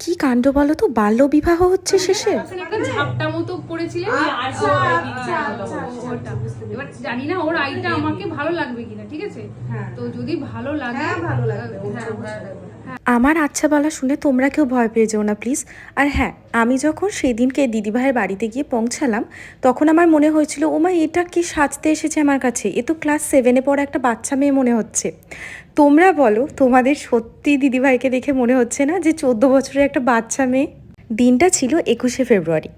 কি কাণ্ড বলো তো? বাল্য বিবাহ হচ্ছে শেষে। ঝাপটা মতো পড়েছিল? আচ্ছা, আচ্ছা, আচ্ছা। এবার জানি না ওর আইটা আমাকে ভালো লাগবে কিনা ঠিক আছে? হ্যাঁ। তো যদি ভালো লাগে হ্যাঁ, ভালো লাগবে, আমার আচ্ছা বলা শুনে তোমরা কেউ ভয় পেয়ে যেও না প্লিজ আর হ্যাঁ আমি যখন সেদিনকে দিদিভাইয়ের বাড়িতে গিয়ে পৌঁছালাম, তখন আমার মনে হয়েছিল, ও মা, এটা কি সাজতে এসেছে আমার কাছে? এ তো ক্লাস সেভেনে পড়া একটা বাচ্চা মেয়ে মনে হচ্ছে। তোমরা বলো, তোমাদের সত্যি দিদিভাইকে দেখে মনে হচ্ছে না যে চোদ্দ বছরের একটা বাচ্চা মেয়ে? দিনটা ছিল একুশে ফেব্রুয়ারি।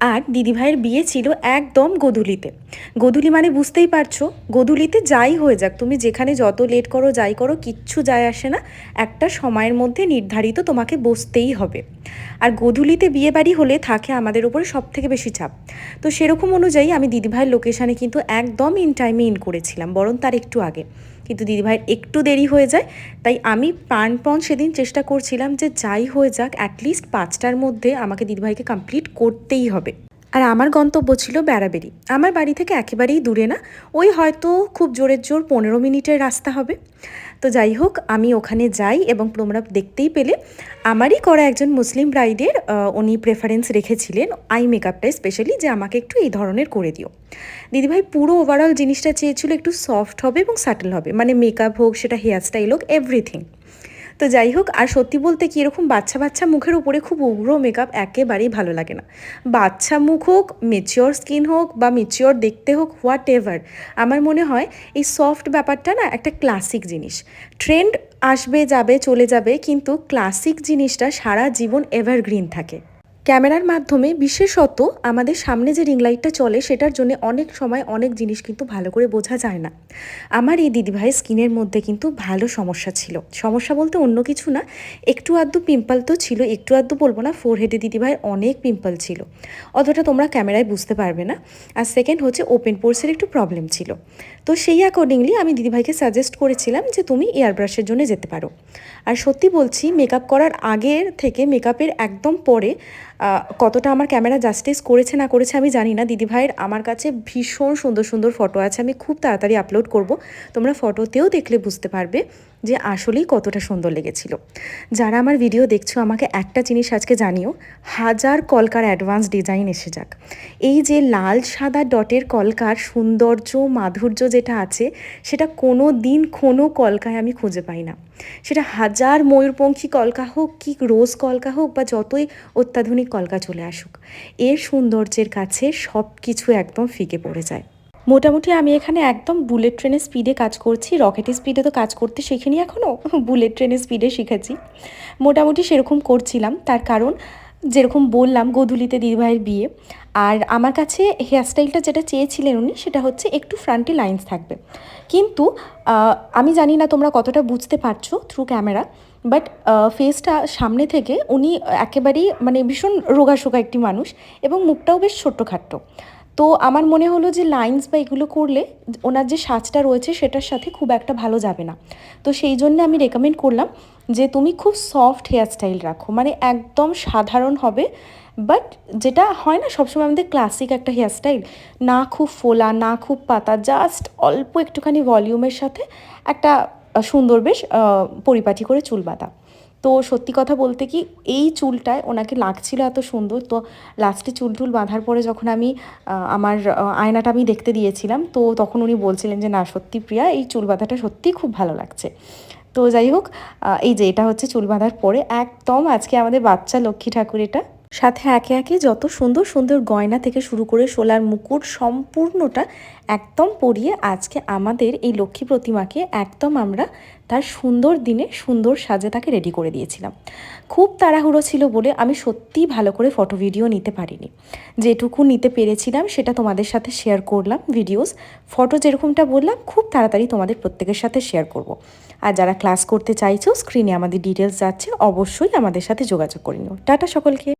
আর দিদিভাইয়ের বিয়ে ছিল একদম গোধূলিতে। গোধূলি মানে বুঝতেই পারছ, গোধূলিতে যাই হয়ে যাক, তুমি যেখানে যত লেট করো, যাই করো, কিচ্ছু যায় আসে না। একটা সময়ের মধ্যে নির্ধারিত তোমাকে বসতেই হবে। আর গোধূলিতে বিয়ে বাড়ি হলে থাকে আমাদের উপরে সব থেকে বেশি চাপ। তো সেরকম অনুযায়ী আমি দিদিভাইয়ের লোকেশানে কিন্তু একদম ইন টাইমে ইন করেছিলাম, বরং তার একটু আগে। কিন্তু দিদিভাইয়ের একটু দেরি হয়ে যায়, তাই আমি প্রাণপণ সেদিন চেষ্টা করছিলাম যে যাই হয়ে যাক অ্যাটলিস্ট পাঁচটার মধ্যে আমাকে দিদিভাইকে কমপ্লিট করতেই হবে। আর আমার গন্তব্য ছিল বেড়াবেড়ি। আমার বাড়ি থেকে একেবারেই দূরে না, ওই হয়তো খুব জোরের জোর পনেরো মিনিটের রাস্তা হবে। তো যাই হোক, আমি ওখানে যাই এবং তোমরা দেখতেই পেলে, আমারই করা একজন মুসলিম ব্রাইডের উনি প্রেফারেন্স রেখেছিলেন আই মেকআপটা স্পেশালি যে আমাকে একটু এই ধরনের করে দিও। দিদিভাই, পুরো ওভারঅল জিনিসটা চেয়েছিল একটু সফট হবে এবং সাটেল হবে মানে মেকআপ হোক, সেটা হেয়ার স্টাইল হোক এভরিথিং তো যাই হোক, আর সত্যি বলতে কি এরকম বাচ্চা বাচ্চা মুখের উপরে খুব উগ্র মেকআপ একেবারেই ভালো লাগে না। বাচ্চা মুখ হোক মেচিওর স্কিন হোক বা মেচিওর দেখতে হোক হোয়াট এভার আমার মনে হয় এই সফট ব্যাপারটা না একটা ক্লাসিক জিনিস। ট্রেন্ড আসবে, যাবে, চলে যাবে, কিন্তু ক্লাসিক জিনিসটা সারা জীবন এভারগ্রিন থাকে। ক্যামেরার মাধ্যমে বিশেষত আমাদের সামনে যে রিং লাইটটা চলে, সেটার জন্য অনেক সময় অনেক জিনিস কিন্তু ভালো করে বোঝা যায় না। আমার এই দিদিভাই স্কিনের মধ্যে কিন্তু ভালো সমস্যা ছিল। সমস্যা বলতে অন্য কিছু না, একটু আধটু পিম্পল তো ছিল, একটু আধটু বলব না ফোর হেডে দিদিভাইয়ের অনেক পিম্পল ছিল। অতটা তোমরা ক্যামেরায় বুঝতে পারবে না। আর সেকেন্ড হচ্ছে ওপেন পোর্সের একটু প্রবলেম ছিল। তো সেই অ্যাকর্ডিংলি আমি দিদিভাইকে সাজেস্ট করেছিলাম যে তুমি এয়ার ব্রাশের জন্য যেতে পারো। আর সত্যি বলছি মেকআপ করার আগের থেকে মেকআপের একদম পরে কতটা আমার ক্যামেরা জাস্টিস করেছে, না করেছে আমি জানি না। দিদিভাইয়ের আমার কাছে ভীষণ সুন্দর সুন্দর ফটো আছে। আমি খুব তাড়াতাড়ি আপলোড করব। তোমরা ফটোতেও দেখলে বুঝতে পারবে। যে আসলেই কতটা সুন্দর লেগেছিল। যারা আমার ভিডিও দেখছ, আমাকে একটা জিনিস আজকে জানিও, হাজার কলকার অ্যাডভান্স ডিজাইন এসে যাক। এই যে লাল সাদা ডটের কলকার সৌন্দর্য, মাধুর্য যেটা আছে, সেটা কোনো দিন কোনো কলকায় আমি খুঁজে পাই না। সেটা হাজার ময়ূরপঙ্খী কলকা হোক, কি রোজ কলকা হোক, বা যতই অত্যাধুনিক কলকা চলে আসুক, এর সৌন্দর্যের কাছে সব কিছু একদম ফিকে পড়ে যায়। মোটামুটি আমি এখানে একদম বুলেট ট্রেনের স্পিডে কাজ করছি রকেটের স্পিডে তো কাজ করতে শিখিনি এখনও বুলেট ট্রেনের স্পিডে শিখেছি। মোটামুটি সেরকম করছিলাম, তার কারণ যেরকম বললাম গোধূলিতে দিদিভাইয়ের বিয়ে, আর আমার কাছে হেয়ারস্টাইলটা যেটা চেয়েছিলেন উনি, সেটা হচ্ছে একটু ফ্রন্টে লাইন্স থাকবে। কিন্তু আমি জানি না তোমরা কতটা বুঝতে পারছ থ্রু ক্যামেরা বাট ফেসটা সামনে থেকে উনি একেবারেই মানে ভীষণ রোগাশোগা একটি মানুষ, এবং মুখটাও বেশ ছোট্টখাট্ট তো আমার মনে হলো যে লাইন্স বা এগুলো করলে ওনার যে সাজটা রয়েছে সেটার সাথে খুব একটা ভালো যাবে না। তো সেই জন্য আমি রেকমেন্ড করলাম যে তুমি খুব সফট হেয়ারস্টাইল রাখো। মানে একদম সাধারণ হবে বাট যেটা হয় না, সবসময় আমাদের ক্লাসিক একটা হেয়ারস্টাইল না খুব ফোলা, না খুব পাতা জাস্ট অল্প একটুখানি ভলিউমের সাথে একটা সুন্দর বেশ পরিপাটি করে চুল বাঁধা। তো সত্যি কথা বলতে কি, এই চুলটায় ওনাকে লাগছিল এত সুন্দর। তো লাস্টে চুল টুল বাঁধার পরে যখন আমি আমার আয়নাটা আমি দেখতে দিয়েছিলাম, তো তখন উনি বলছিলেন যে, না, সত্যি প্রিয়া, এই চুল বাঁধাটা সত্যিই খুব ভালো লাগছে। তো যাই হোক এই যে, এটা হচ্ছে চুল বাঁধার পরে। একদম আজকে আমাদের বাচ্চা লক্ষ্মী ঠাকুর এটা সাথে একে একে যত সুন্দর সুন্দর গয়না থেকে শুরু করে সোলার মুকুট সম্পূর্ণটা একদম পরিয়ে আজকে আমাদের এই লক্ষ্মী প্রতিমাকে একদম আমরা তার সুন্দর দিনে সুন্দর সাজে তাকে রেডি করে দিয়েছিলাম। খুব তাড়াহুড়ো ছিল বলে আমি সত্যিই ভালো করে ফটো ভিডিও নিতে পারিনি। যেটুকু নিতে পেরেছিলাম সেটা তোমাদের সাথে শেয়ার করলাম ভিডিওস ফটো যেরকমটা বললাম, খুব তাড়াতাড়ি তোমাদের প্রত্যেকের সাথে শেয়ার করব। আর যারা ক্লাস করতে চাইছো স্ক্রিনে আমাদের ডিটেলস যাচ্ছে অবশ্যই আমাদের সাথে যোগাযোগ করে নিও। টাটা সকলকে।